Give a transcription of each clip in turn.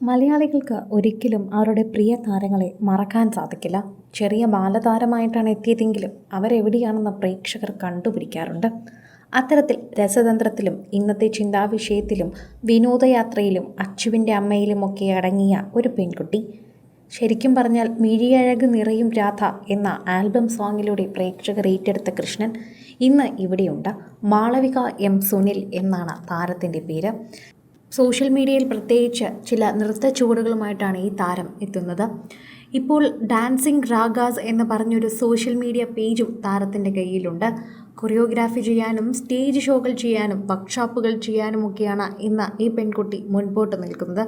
മലയാളികൾക്ക് ഒരിക്കലും അവരുടെ പ്രിയ താരങ്ങളെ മറക്കാൻ സാധിക്കില്ല. ചെറിയ ബാലതാരമായിട്ടാണ് എത്തിയതെങ്കിലും അവരെവിടെയാണെന്ന് പ്രേക്ഷകർ കണ്ടുപിടിക്കാറുണ്ട്. അത്തരത്തിൽ രസതന്ത്രത്തിലും ഇന്നത്തെ ചിന്താവിഷയത്തിലും വിനോദയാത്രയിലും അച്ചുവിന്റെ അമ്മയിലുമൊക്കെ അടങ്ങിയ ഒരു പെൺകുട്ടി. ശരിക്കും പറഞ്ഞാൽ മിഴിയഴക് നിറയും രാധ എന്ന ആൽബം സോങ്ങിലൂടെ പ്രേക്ഷകർ ഏറ്റെടുത്ത കൃഷ്ണൻ ഇന്ന് ഇവിടെയുണ്ട്. മാളവിക എം സുനിൽ എന്നാണ് താരത്തിന്റെ പേര്. സോഷ്യൽ മീഡിയയിൽ പ്രത്യേകിച്ച് ചില നൃത്ത ചുവടുകളുമായിട്ടാണ് ഈ താരം എത്തുന്നത്. ഇപ്പോൾ ഡാൻസിങ് രാഗാസ് എന്ന് പറഞ്ഞൊരു സോഷ്യൽ മീഡിയ പേജും താരത്തിന്റെ കയ്യിലുണ്ട്. കൊറിയോഗ്രാഫി ചെയ്യാനും സ്റ്റേജ് ഷോകൾ ചെയ്യാനും വർക്ക്ഷോപ്പുകൾ ചെയ്യാനുമൊക്കെയാണ് ഇന്ന് ഈ പെൺകുട്ടി മുൻപോട്ട് നിൽക്കുന്നത്.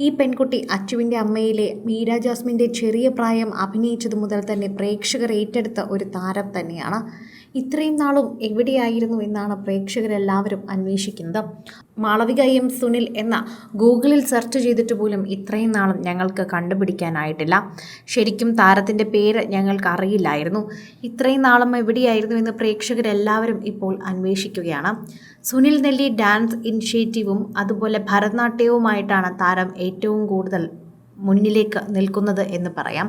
ഈ പെൺകുട്ടി അച്ചുവിന്റെ അമ്മയിലെ മീര ജാസ്മിന്റെ ചെറിയ പ്രായം അഭിനയിച്ചത് മുതൽ തന്നെ പ്രേക്ഷകർ ഏറ്റെടുത്ത ഒരു താരം തന്നെയാണ്. ഇത്രയും നാളും എവിടെയായിരുന്നു എന്നാണ് പ്രേക്ഷകരെല്ലാവരും അന്വേഷിക്കുന്നത്. മാളവിക എം സുനിൽ എന്ന ഗൂഗിളിൽ സെർച്ച് ചെയ്തിട്ട് പോലും ഇത്രയും നാളും ഞങ്ങൾക്ക് കണ്ടുപിടിക്കാനായിട്ടില്ല. ശരിക്കും താരത്തിന്റെ പേര് ഞങ്ങൾക്ക് അറിയില്ലായിരുന്നു. ഇത്രയും നാളും എവിടെയായിരുന്നു എന്ന് പ്രേക്ഷകരെല്ലാവരും ഇപ്പോൾ അന്വേഷിക്കുകയാണ്. സുനിൽ നെല്ലി ഡാൻസ് ഇനിഷ്യേറ്റീവും അതുപോലെ ഭരതനാട്യവുമായിട്ടാണ് താരം ഏറ്റവും കൂടുതൽ മുന്നിലേക്ക് നിൽക്കുന്നത് എന്ന് പറയാം.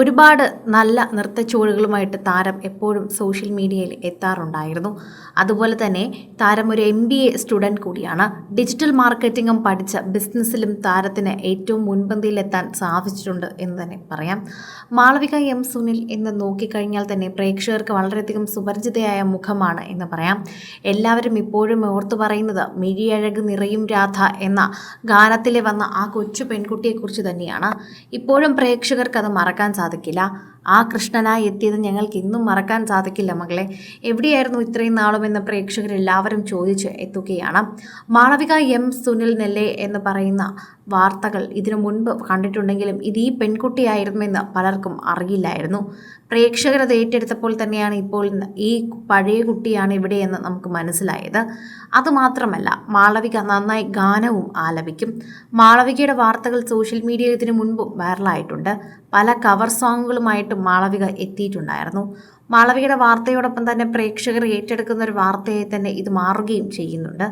ഒരുപാട് നല്ല നൃത്തച്ചുവടുകളുമായിട്ട് താരം എപ്പോഴും സോഷ്യൽ മീഡിയയിൽ എത്താറുണ്ടായിരുന്നു. അതുപോലെ തന്നെ താരം ഒരു എം ബി എ സ്റ്റുഡന്റ് കൂടിയാണ്. ഡിജിറ്റൽ മാർക്കറ്റിംഗും പഠിച്ച ബിസിനസ്സിലും താരത്തിന് ഏറ്റവും മുൻപന്തിയിലെത്താൻ സാധിച്ചിട്ടുണ്ട് എന്ന് തന്നെ പറയാം. മാളവിക എം സുനിൽ എന്ന് നോക്കിക്കഴിഞ്ഞാൽ തന്നെ പ്രേക്ഷകർക്ക് വളരെയധികം സുപരിചിതയായ മുഖമാണ് എന്ന് പറയാം. എല്ലാവരും ഇപ്പോഴും ഓർത്തു പറയുന്നത് മിഴിയഴക് നിറയും രാധ എന്ന ഗാനത്തിലെ വന്ന ആ കൊച്ചു പെൺകുട്ടിയെക്കുറിച്ച് തന്നെയാണ്. ഇപ്പോഴും പ്രേക്ഷകർക്ക് അത് മറക്കാൻ സാധിക്കില്ല. ആ കൃഷ്ണനായി എത്തിയത് ഞങ്ങൾക്ക് ഇന്നും മറക്കാൻ സാധിക്കില്ല മകളെ. എവിടെയായിരുന്നു ഇത്രയും നാളും എന്ന് പ്രേക്ഷകരെല്ലാവരും ചോദിച്ച് എത്തുകയാണ്. മാളവിക എം സുനിൽ നെല്ലെ എന്ന് പറയുന്ന വാർത്തകൾ ഇതിനു മുൻപ് കണ്ടിട്ടുണ്ടെങ്കിലും ഇത് ഈ പെൺകുട്ടിയായിരുന്നുവെന്ന് പലർക്കും അറിയില്ലായിരുന്നു. പ്രേക്ഷകർ അത് ഏറ്റെടുത്തപ്പോൾ തന്നെയാണ് ഇപ്പോൾ ഈ പഴയ കുട്ടിയാണ് ഇവിടെയെന്ന് നമുക്ക് മനസ്സിലായത്. അതുമാത്രമല്ല മാളവിക നന്നായി ഗാനവും ആലപിക്കും. മാളവികയുടെ വാർത്തകൾ സോഷ്യൽ മീഡിയയിൽ ഇതിനു മുൻപും വൈറലായിട്ടുണ്ട്. പല കവർ സോങ്ങുകളുമായിട്ട് മാളവിക എത്തിയിട്ടുണ്ടായിരുന്നു. മാളവികയുടെ വാർത്തയോടൊപ്പം തന്നെ പ്രേക്ഷകർ ഏറ്റെടുക്കുന്ന ഒരു വാർത്തയെ തന്നെ ഇത് മാറുകയും ചെയ്യുന്നുണ്ട്.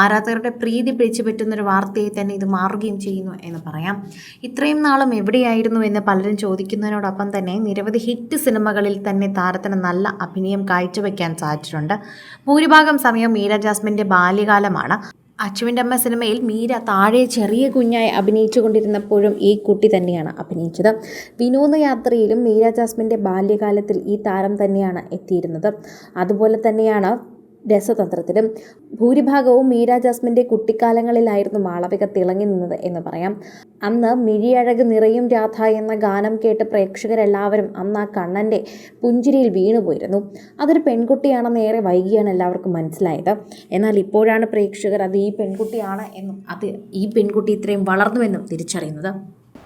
ആരാധകരുടെ പ്രീതി പിടിച്ചു പറ്റുന്ന ഒരു വാർത്തയെ തന്നെ ഇത് മാറുകയും ചെയ്യുന്നു എന്ന് പറയാം. ഇത്രയും നാളും എവിടെയായിരുന്നു എന്ന് പലരും ചോദിക്കുന്നതിനോടൊപ്പം തന്നെ നിരവധി ഹിറ്റ് സിനിമകളിൽ തന്നെ താരത്തിന് നല്ല അഭിനയം കാഴ്ചവെക്കാൻ സാധിച്ചിട്ടുണ്ട്. ഭൂരിഭാഗം സമയം മീര ജാസ്മിന്റെ ബാല്യകാലമാണ്. അച്ചുവിന്റെ അമ്മ സിനിമയിൽ മീര താഴെ ചെറിയ കുഞ്ഞായി അഭിനയിച്ചു കൊണ്ടിരുന്നപ്പോഴും ഈ കുട്ടി തന്നെയാണ് അഭിനയിച്ചത്. വിനോദയാത്രയിലും മീര ജാസ്മിന്റെ ബാല്യകാലത്തിൽ ഈ താരം തന്നെയാണ് എത്തിയിരുന്നത്. അതുപോലെ തന്നെയാണ് രസതന്ത്രത്തിലും ഭൂരിഭാഗവും മീര ജാസ്മിന്റെ കുട്ടിക്കാലങ്ങളിലായിരുന്നു മാളവിക തിളങ്ങി നിന്നത് എന്ന് പറയാം. അന്ന് മിഴിയഴക് നിറയും രാധ എന്ന ഗാനം കേട്ട് പ്രേക്ഷകരെല്ലാവരും അന്ന് ആ കണ്ണന്റെ പുഞ്ചിരിയിൽ വീണുപോയിരുന്നു. അതൊരു പെൺകുട്ടിയാണെന്ന് ഏറെ വൈകിയാണ് എല്ലാവർക്കും മനസ്സിലായത്. എന്നാൽ ഇപ്പോഴാണ് പ്രേക്ഷകർ അത് ഈ പെൺകുട്ടിയാണ് എന്നും അത് ഈ പെൺകുട്ടി ഇത്രയും വളർന്നുവെന്നും തിരിച്ചറിയുന്നത്.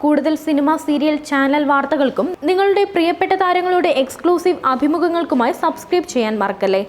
കൂടുതൽ സിനിമ സീരിയൽ ചാനൽ വാർത്തകൾക്കും നിങ്ങളുടെ പ്രിയപ്പെട്ട താരങ്ങളുടെ എക്സ്ക്ലൂസീവ് അഭിമുഖങ്ങൾക്കുമായി സബ്സ്ക്രൈബ് ചെയ്യാൻ മറക്കല്ലേ?